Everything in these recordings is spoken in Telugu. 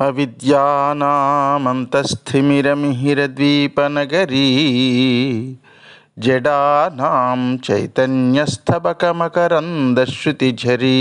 అవిద్యానామంతస్థిమిరమిహిరద్వీపనగరీ జడానాం చైతన్యస్థబకమకరందశ్రుతిఝరీ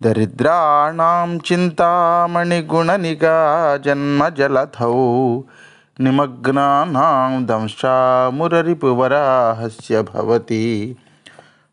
దరిద్రాణం చింతామణిగుణనిగా జన్మజలధౌ నిమగ్నానాం దంశామురరిపువరాహస్య భవతి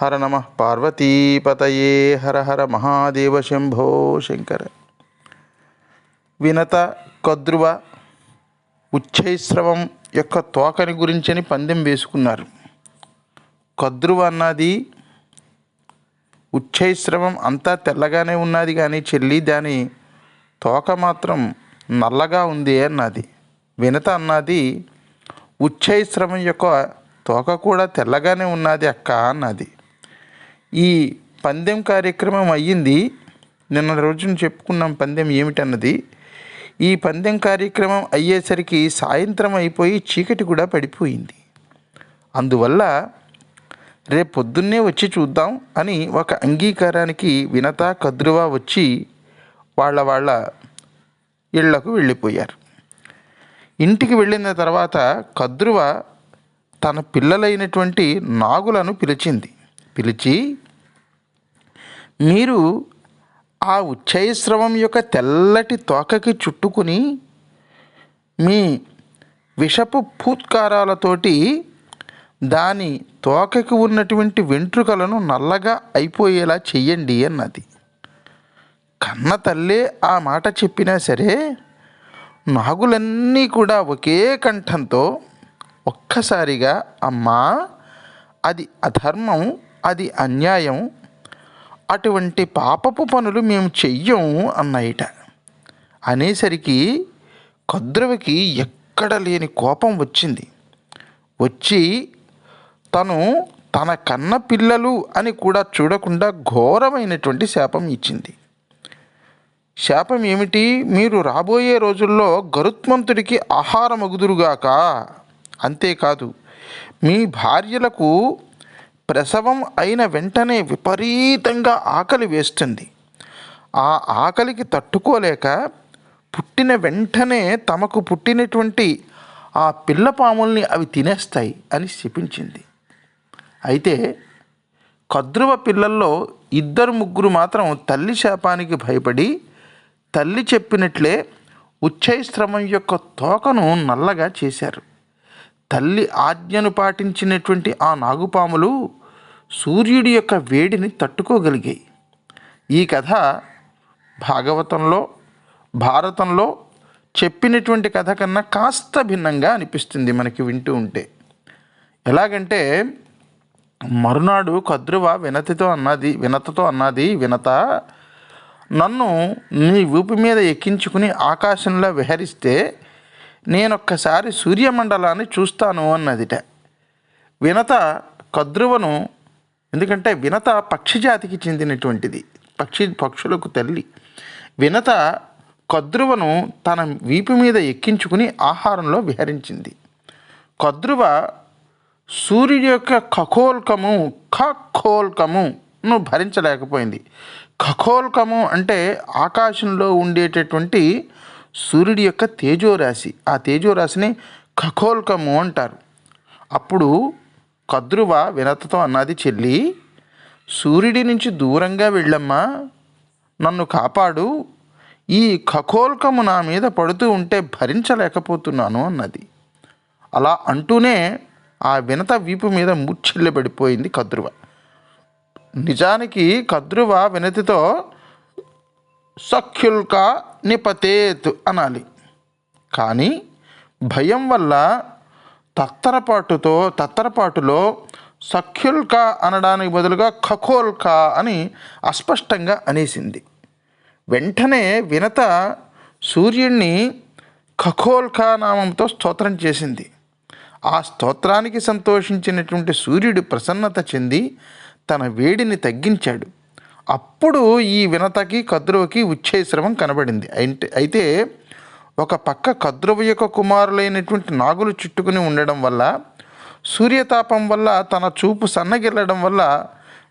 హర నమ పార్వతీపతయే హర హర మహాదేవ శంభో శంకర. వినత కద్రువ ఉచ్చైశ్రవం యొక్క తోకని గురించని పందెం వేసుకున్నారు. కద్రువ అన్నది ఉచ్చైశ్రవం అంతా తెల్లగానే ఉన్నది కానీ చెల్లి దాని తోక మాత్రం నల్లగా ఉంది అన్నది. వినత అన్నది ఉచ్చైశ్రవం యొక్క తోక కూడా తెల్లగానే ఉన్నది అక్క అన్నది. ఈ పందెం కార్యక్రమం అయ్యింది. నిన్న రోజున చెప్పుకున్నాం పందెం ఏమిటన్నది. ఈ పందెం కార్యక్రమం అయ్యేసరికి సాయంత్రం అయిపోయి చీకటి కూడా పడిపోయింది. అందువల్ల రేపు పొద్దున్నే వచ్చి చూద్దాం అని ఒక అంగీకారానికి వినత కద్రువ వచ్చి వాళ్ళ వాళ్ళ ఇళ్ళకు వెళ్ళిపోయారు. ఇంటికి వెళ్ళిన తర్వాత కద్రువ తన పిల్లలైనటువంటి నాగులను పిలిచింది. పిలిచి మీరు ఆ ఉచ్చైస్రవం యొక్క తెల్లటి తోకకి చుట్టుకుని మీ విషపు పూత్కారాలతోటి దాని తోకకి ఉన్నటువంటి వెంట్రుకలను నల్లగా అయిపోయేలా చెయ్యండి అన్నది. కన్న తల్లే ఆ మాట చెప్పినా సరే నాగులన్నీ కూడా ఒకే కంఠంతో ఒక్కసారిగా అమ్మా అది అధర్మం అది అన్యాయం అటువంటి పాపపు పనులు మేము చెయ్యం అన్నాయిట. అనేసరికి కద్రవకి ఎక్కడ లేని కోపం వచ్చింది. వచ్చి తను తన కన్న పిల్లలు అని కూడా చూడకుండా ఘోరమైనటువంటి శాపం ఇచ్చింది. శాపం ఏమిటి? మీరు రాబోయే రోజుల్లో గరుత్మంతుడికి ఆహారమగుదురుగాక. అంతేకాదు మీ భార్యలకు ప్రసవం అయిన వెంటనే విపరీతంగా ఆకలి వేస్తుంది. ఆ ఆకలికి తట్టుకోలేక పుట్టిన వెంటనే తమకు పుట్టినటువంటి ఆ పిల్ల పాముల్ని అవి తినేస్తాయి అని శపించింది. అయితే కద్రువ పిల్లల్లో ఇద్దరు ముగ్గురు మాత్రం తల్లి శాపానికి భయపడి తల్లి చెప్పినట్లే ఉచ్చైస్రవం యొక్క తోకను నల్లగా చేశారు. తల్లి ఆజ్ఞను పాటించినటువంటి ఆ నాగుపాములు సూర్యుడి యొక్క వేడిని తట్టుకోగలిగాయి. ఈ కథ భాగవతంలో భారతంలో చెప్పినటువంటి కథ కన్నా కాస్త భిన్నంగా అనిపిస్తుంది మనకి వింటూ ఉంటే. ఎలాగంటే మరునాడు కద్రువ వినతితో అన్నది వినతతో అన్నది వినత నన్ను నీ ఊపి మీద ఎక్కించుకుని ఆకాశంలో విహరిస్తే నేనొక్కసారి సూర్యమండలాన్ని చూస్తాను అన్నదిట. వినత కద్రువను ఎందుకంటే వినత పక్షి జాతికి చెందినటువంటిది పక్షి పక్షులకు తల్లి. వినత కద్రువను తన వీపు మీద ఎక్కించుకుని ఆహారంలో విహరించింది. కద్రువ సూర్యుడి యొక్క ఖగోల్కము ఖగోల్కమును భరించలేకపోయింది. ఖగోల్కము అంటే ఆకాశంలో ఉండేటటువంటి సూర్యుడి యొక్క తేజోరాశి. ఆ తేజోరాశిని ఖగోల్కము అంటారు. అప్పుడు కద్రువ వినతతో అన్నది చెల్లి సూర్యుడి నుంచి దూరంగా వెళ్ళమ్మా. నన్ను కాపాడు. ఈ ఖగోల్కము నా మీద పడుతూ ఉంటే భరించలేకపోతున్నాను అన్నది. అలా అంటూనే ఆ వినత వీపు మీద ముచ్చిల్లబడిపోయింది కద్రువ. నిజానికి కద్రువ వినతితో సఖ్యుల్కా నిపతేత్ అనాలి. కానీ భయం వల్ల తత్తరపాటుతో తత్తరపాటులో సఖ్యుల్కా అనడానికి బదులుగా ఖఖోల్కా అని అస్పష్టంగా అనేసింది. వెంటనే వినత సూర్యుణ్ణి ఖఖోల్కా నామంతో స్తోత్రం చేసింది. ఆ స్తోత్రానికి సంతోషించినటువంటి సూర్యుడు ప్రసన్నత చెంది తన వేడిని తగ్గించాడు. అప్పుడు ఈ వినతకి కద్రువకి ఉచ్ఛేశ్రమం కనబడింది. అయితే అయితే ఒక పక్క కద్రువ యొక్క కుమారులైనటువంటి నాగులు చుట్టుకుని ఉండడం వల్ల సూర్యతాపం వల్ల తన చూపు సన్నగిల్లడం వల్ల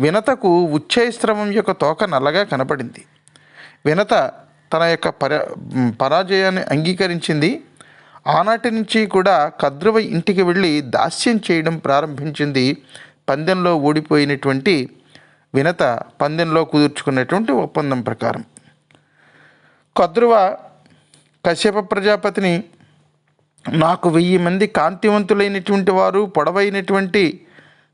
వినతకు ఉచ్ఛైస్రవం యొక్క తోక నల్లగా కనపడింది. వినత తన యొక్క పర పరాజయాన్ని అంగీకరించింది. ఆనాటి నుంచి కూడా కద్రువ ఇంటికి వెళ్ళి దాస్యం చేయడం ప్రారంభించింది. పందెంలో ఓడిపోయినటువంటి వినత పందెంలో కుదుర్చుకున్నటువంటి ఒప్పందం ప్రకారం. కద్రువ కశ్యప ప్రజాపతిని నాకు వెయ్యి మంది కాంతివంతులైనటువంటి వారు పొడవైనటువంటి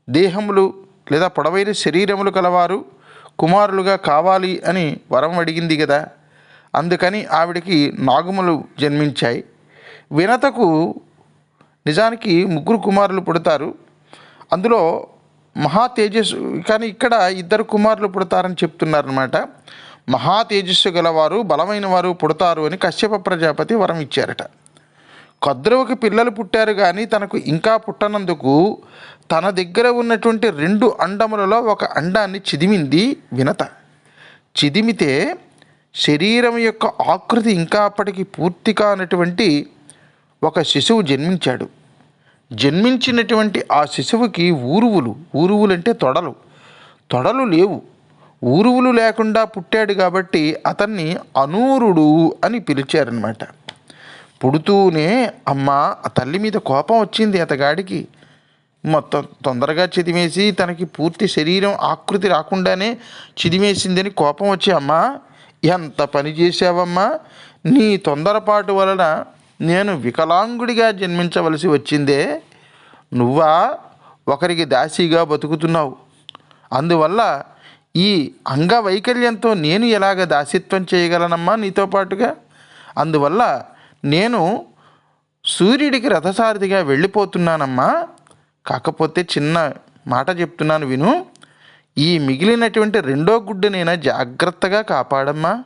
దేహములు లేదా పొడవైన శరీరములు కలవారు కుమారులుగా కావాలి అని వరం అడిగింది కదా అందుకని ఆవిడకి నాగుములు జన్మించాయి. వినతకు నిజానికి ముగ్గురు కుమారులు పుడతారు. అందులో మహా తేజస్సు కానీ ఇక్కడ ఇద్దరు కుమారులు పుడతారని చెప్తున్నారనమాట మహా తేజస్సు గలవారు బలమైన వారు పుడతారు అని కశ్యప ప్రజాపతి వరం ఇచ్చారట. కద్రువుకి పిల్లలు పుట్టారు కానీ తనకు ఇంకా పుట్టనందుకు తన దగ్గర ఉన్నటువంటి రెండు అండములలో ఒక అండాన్ని చిదిమింది వినత. చిదిమితే శరీరం యొక్క ఆకృతి ఇంకా అప్పటికి పూర్తి కానటువంటి ఒక శిశువు జన్మించాడు. జన్మించినటువంటి ఆ శిశువుకి ఊరువులు ఊరువులు అంటే తొడలు. తొడలు లేవు. ఊరువులు లేకుండా పుట్టాడు కాబట్టి అతన్ని అనూరుడు అని పిలిచారనమాట పుడుతూనే అమ్మ ఆ తల్లి మీద కోపం వచ్చింది అతగాడికి. మొత్తం తొందరగా చిదిమేసి తనకి పూర్తి శరీరం ఆకృతి రాకుండానే చిదిమేసిందని కోపం వచ్చి అమ్మా ఎంత పని చేసావమ్మా నీ తొందరపాటు వలన నేను వికలాంగుడిగా జన్మించవలసి వచ్చిందే నువ్వా ఒకరికి దాసీగా బతుకుతున్నావు. అందువల్ల ఈ అంగవైకల్యంతో నేను ఎలాగ దాసిత్వం చేయగలనమ్మా నీతో పాటుగా? అందువల్ల నేను సూర్యుడికి రథసారథిగా వెళ్ళిపోతున్నానమ్మా. కాకపోతే చిన్న మాట చెప్తున్నాను విను. ఈ మిగిలినటువంటి రెండో గుడ్డునైనా జాగ్రత్తగా కాపాడమ్మా.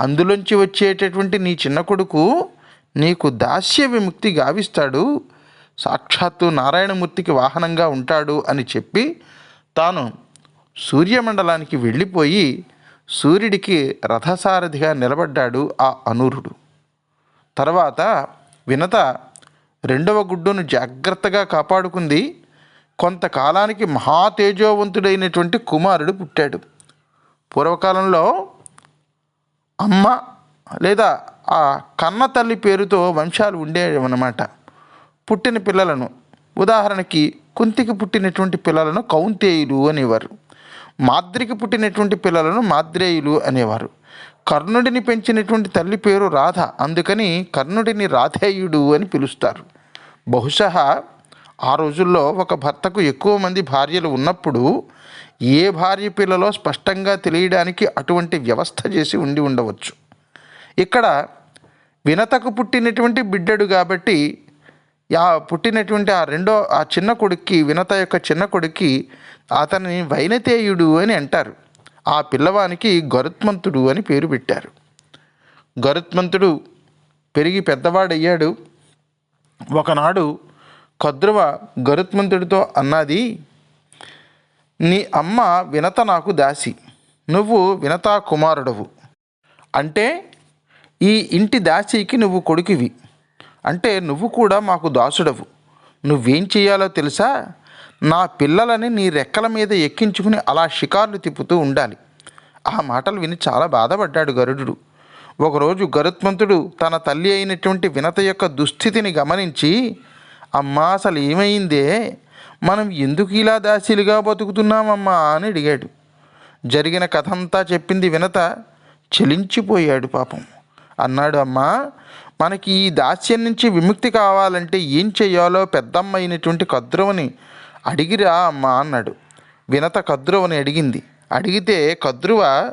అందులోంచి వచ్చేటటువంటి నీ చిన్న కొడుకు నీకు దాస్య విముక్తి గావిస్తాడు సాక్షాత్తు నారాయణమూర్తికి వాహనంగా ఉంటాడు అని చెప్పి తాను సూర్యమండలానికి వెళ్ళిపోయి సూర్యుడికి రథసారథిగా నిలబడ్డాడు ఆ అనూరుడు. తర్వాత వినత రెండవ గుడ్డును జాగ్రత్తగా కాపాడుకుంది. కొంతకాలానికి మహాతేజోవంతుడైనటువంటి కుమారుడు పుట్టాడు. పూర్వకాలంలో అమ్మ లేదా ఆ కన్న తల్లి పేరుతో వంశాలు ఉండేవన్నమాట. పుట్టిన పిల్లలను. ఉదాహరణకి కుంతికి పుట్టినటువంటి పిల్లలను కౌంతేయులు అనేవారు. మాద్రికి పుట్టినటువంటి పిల్లలను మాద్రేయులు అనేవారు. కర్ణుడిని పెంచినటువంటి తల్లి పేరు రాధ. అందుకని కర్ణుడిని రాధేయుడు అని పిలుస్తారు. బహుశా ఆ రోజుల్లో ఒక భర్తకు ఎక్కువ మంది భార్యలు ఉన్నప్పుడు ఏ భార్య పిల్లలో స్పష్టంగా తెలియడానికి అటువంటి వ్యవస్థ చేసి ఉండి ఉండవచ్చు. ఇక్కడ వినతకు పుట్టినటువంటి బిడ్డడు కాబట్టి ఆ పుట్టినటువంటి ఆ రెండో ఆ చిన్న కొడుక్కి వినత యొక్క చిన్న కొడుక్కి అతని వైనతేయుడు అని అంటారు. ఆ పిల్లవానికి గరుత్మంతుడు అని పేరు పెట్టారు. గరుత్మంతుడు పెరిగి పెద్దవాడయ్యాడు. ఒకనాడు కద్రువ గరుత్మంతుడితో అన్నది నీ అమ్మ వినత నాకు దాసి నువ్వు వినతా కుమారుడవు అంటే ఈ ఇంటి దాసీకి నువ్వు కొడుకువి. అంటే నువ్వు కూడా మాకు దాసుడవు. నువ్వేం చేయాలో తెలుసా? నా పిల్లలని నీ రెక్కల మీద ఎక్కించుకుని అలా షికార్లు తిప్పుతూ ఉండాలి. ఆ మాటలు విని చాలా బాధపడ్డాడు గరుడు ఒకరోజు గరుత్మంతుడు తన తల్లి అయినటువంటి వినత యొక్క దుస్థితిని గమనించి అమ్మా అసలు ఏమైందే? మనం ఎందుకు ఇలా దాసీలుగా బతుకుతున్నామమ్మా? అని అడిగాడు. జరిగిన కథ అంతా చెప్పింది వినత చెలించిపోయాడు పాపం. అన్నాడు అమ్మా మనకి ఈ దాస్యం నుంచి విముక్తి కావాలంటే ఏం చేయాలో పెద్దమ్మ అయినటువంటి కద్రువని అడిగిరా అమ్మా అన్నాడు. వినత కద్రువని అడిగింది. అడిగితే కద్రువ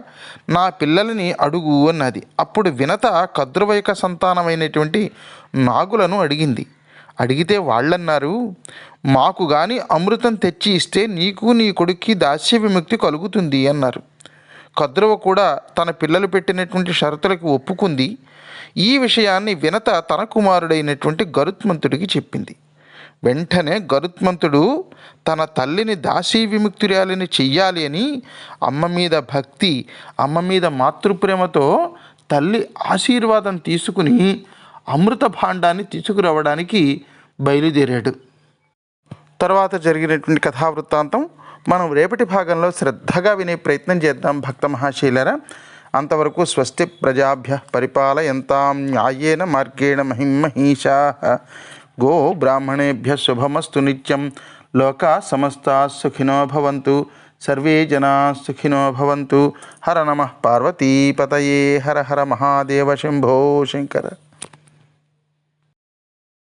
నా పిల్లలని అడుగు అన్నది. అప్పుడు వినత కద్రువ యొక్క సంతానమైనటువంటి నాగులను అడిగింది. అడిగితే వాళ్ళన్నారు మాకు కానీ అమృతం తెచ్చి ఇస్తే నీకు నీ కొడుక్కి దాస్య విముక్తి కలుగుతుంది అన్నారు. కద్రువ కూడా తన పిల్లలు పెట్టినటువంటి షరతులకు ఒప్పుకుంది. ఈ విషయాన్ని వినత తన కుమారుడైనటువంటి గరుత్మంతుడికి చెప్పింది. వెంటనే గరుత్మంతుడు తన తల్లిని దాసీ విముక్తురాలిని చెయ్యాలి అని అమ్మ మీద భక్తి అమ్మ మీద మాతృప్రేమతో తల్లి ఆశీర్వాదం తీసుకుని అమృత భాండాన్ని తీసుకురావడానికి బయలుదేరాడు. తర్వాత జరిగినటువంటి కథావృత్తాంతం మనం రేపటి భాగంలో శ్రద్ధగా వినే ప్రయత్నం చేద్దాం భక్త మహాశైలరా. అంతవరకు స్వస్తి ప్రజాభ్య పరిపాలయంతాం న్యాయేన మార్గేణ మహిమహీషా. గో బ్రాహ్మణేభ్య శుభమస్తు నిత్యం. లోకా సమస్తా సుఖినో భవంతు. సర్వే జనా సుఖినో భవంతు. హర నమ పార్వతీపతయే. హర హర మహాదేవ శంభో శంకర.